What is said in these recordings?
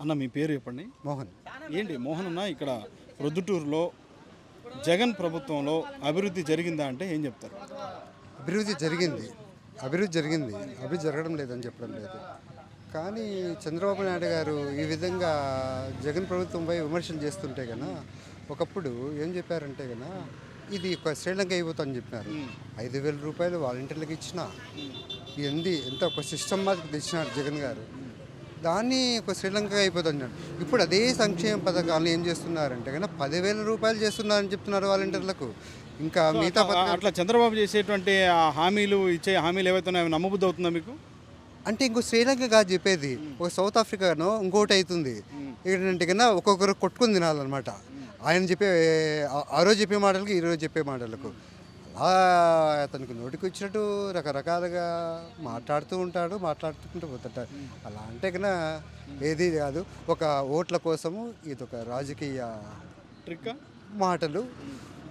అన్న మీ పేరు చెప్పండి. మోహన్. ఏంటి? మోహన్ అన్న ఇక్కడ ప్రొద్దుటూరులో జగన్ ప్రభుత్వంలో అభివృద్ధి జరిగిందా అంటే ఏం చెప్తారు? అభివృద్ధి జరిగింది. అభివృద్ధి జరిగింది. అభివృద్ధి జరగడం లేదని చెప్పడం లేదు. కానీ చంద్రబాబు నాయుడు గారు ఈ విధంగా జగన్ ప్రభుత్వంపై విమర్శలు చేస్తుంటే కన్నా ఒకప్పుడు ఏం చెప్పారంటే కన్నా ఇది ఒక శ్రీలంక అయిపోతుందని చెప్పినారు ఐదు వేల రూపాయలు వాలంటీర్లకు ఇచ్చిన ఎంది ఎంత ఒక సిస్టమ్ మాదిరి తెచ్చినారు జగన్ గారు. దాన్ని ఒక శ్రీలంక అయిపోతుంది ఇప్పుడు అదే సంక్షేమ పథకాలను ఏం చేస్తున్నారంటే కన్నా పదివేల రూపాయలు చేస్తున్నారని చెప్తున్నారు వాలంటీర్లకు. ఇంకా మిగతా పథకాలు అట్లా చంద్రబాబు చేసేటువంటి ఆ హామీలు ఇచ్చే హామీలు ఏవైతే నమ్మబుద్ధి అవుతుందా మీకు? అంటే ఇంకో శ్రీలంక కాదు చెప్పేది. ఒక సౌత్ ఆఫ్రికానో ఇంకోటి అవుతుంది ఏంటంటే కన్నా ఒక్కొక్కరు కొట్టుకుని తినాలన్నమాట ఆయన చెప్పే ఆ- ఆ రోజు చెప్పే మాటలకు ఈ రోజు చెప్పే మాటలకు. అలా అతనికి నోటికి వచ్చినట్టు రకరకాలుగా మాట్లాడుతూ ఉంటాడు మాట్లాడుతుంటూ పోతుంటాడు అలా అంటే కన్నా ఏది కాదు ఒక ఓట్ల కోసము ఇది ఒక రాజకీయ ట్రిక్ మాటలు.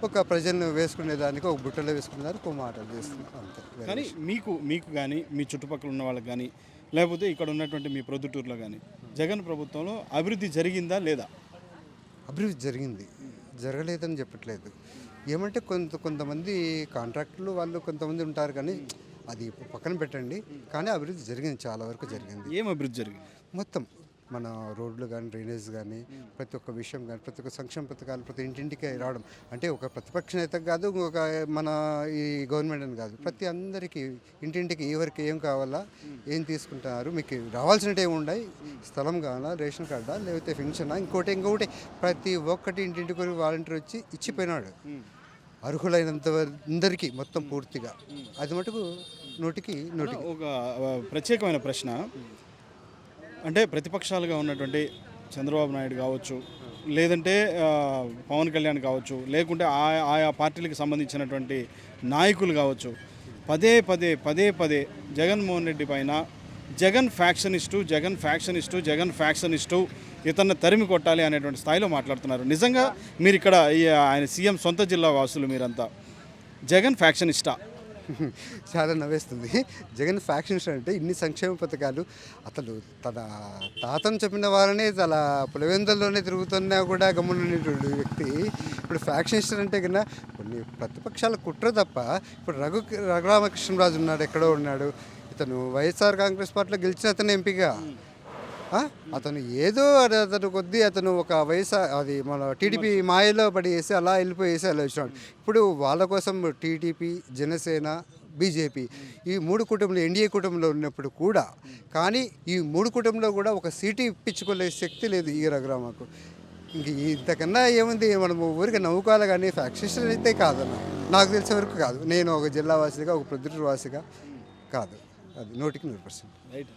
ఒక ప్రజలను వేసుకునే దానికి ఒక బుట్టలో వేసుకునే దానికి ఒక మాటలు అంతే. వేరే కానీ మీకు మీకు కానీ మీ చుట్టుపక్కల ఉన్న వాళ్ళకి కానీ లేకపోతే ఇక్కడ ఉన్నటువంటి మీ ప్రొద్దుటూరులో కానీ జగన్ ప్రభుత్వంలో అభివృద్ధి జరిగిందా లేదా? అభివృద్ధి జరిగింది. జరగలేదని చెప్పట్లేదు. ఏమంటే కొంత కొంతమంది కాంట్రాక్టులు వాళ్ళు కొంతమంది ఉంటారు కానీ అది పక్కన పెట్టండి. కానీ అభివృద్ధి జరిగింది చాలా వరకు జరిగింది. ఏం అభివృద్ధి జరిగింది? మొత్తం మన రోడ్లు కానీ డ్రైనేజ్ కానీ ప్రతి ఒక్క విషయం కానీ ప్రతి ఒక్క సంక్షేమ పథకాలు ప్రతి ఇంటింటికి రావడం. అంటే ఒక ప్రతిపక్ష నేత కాదు ఒక మన ఈ గవర్నమెంట్ అని కాదు. ప్రతి అందరికీ ఇంటింటికి ఎవరికి ఏం కావాలా ఏం తీసుకుంటున్నారు మీకు రావాల్సినవి ఏమి ఉన్నాయి స్థలం కావాలా రేషన్ కార్డా లేకపోతే పెన్షనా? ఇంకోటి ఇంకొకటి ప్రతి ఒక్కటి ఇంటింటికి వాలంటీర్ వచ్చి ఇచ్చిపోయినాడు. అర్హులైనంత అందరికీ మొత్తం పూర్తిగా. అది మటుకు నూటికి నూటికి. ఒక ప్రత్యేకమైన ప్రశ్న. అంటే ప్రతిపక్షాలుగా ఉన్నటువంటి చంద్రబాబు నాయుడు కావచ్చు లేదంటే పవన్ కళ్యాణ్ కావచ్చు లేకుంటే ఆయా ఆయా పార్టీలకు సంబంధించినటువంటి నాయకులు కావచ్చు పదే పదే పదే పదే జగన్మోహన్ రెడ్డి పైన Jagan factionist Jagan factionist Jagan factionist ఇతన్ని తరిమి కొట్టాలి అనేటువంటి స్థాయిలో మాట్లాడుతున్నారు. నిజంగా మీరు ఇక్కడ ఆయన సీఎం సొంత జిల్లా వాసులు మీరంతా. జగన్ ఫ్యాక్షనిస్టా. చాలా నవ్వేస్తుంది. జగన్ ఫ్యాక్షన్స్ అంటే ఇన్ని సంక్షేమ పథకాలు అతను తన తాతను చెప్పిన వారనే తన పులివెందుల్లోనే తిరుగుతున్నా కూడా గమ్మునటువంటి వ్యక్తి. ఇప్పుడు ఫ్యాక్షన్స్ అంటే కన్నా కొన్ని ప్రతిపక్షాల కుట్ర తప్ప ఇప్పుడు రఘు రఘురామకృష్ణరాజు ఉన్నాడు ఎక్కడో ఉన్నాడు. ఇతను వైఎస్ఆర్ కాంగ్రెస్ పార్టీలో గెలిచిన అతను ఎంపీగా? అతను ఏదో అతను కొద్దీ అతను ఒక వయసు అది మన టీడీపీ మాయలో పడేసి అలా వెళ్ళిపోయేసి అలా వచ్చినాడు. ఇప్పుడు వాళ్ళ కోసం టీడీపీ జనసేన బీజేపీ ఈ మూడు కుటుంబంలో ఎన్డీఏ కుటుంబంలో ఉన్నప్పుడు కూడా కానీ ఈ మూడు కుటుంబంలో కూడా ఒక సీటు ఇప్పించుకోలే శక్తి లేదు ఈ రఘురామకు. ఇంక ఇంతకన్నా ఏముంది? మనం ఊరికి నవ్వుకోవాలి కానీ ఫ్యాక్షన్ అయితే కాదన్న. నాకు తెలిసే వరకు కాదు. నేను ఒక జిల్లా వాసిగా ఒక ప్రొద్దుటూరు వాసిగా కాదు. అది నూటికి నూరు పర్సెంట్. రైట్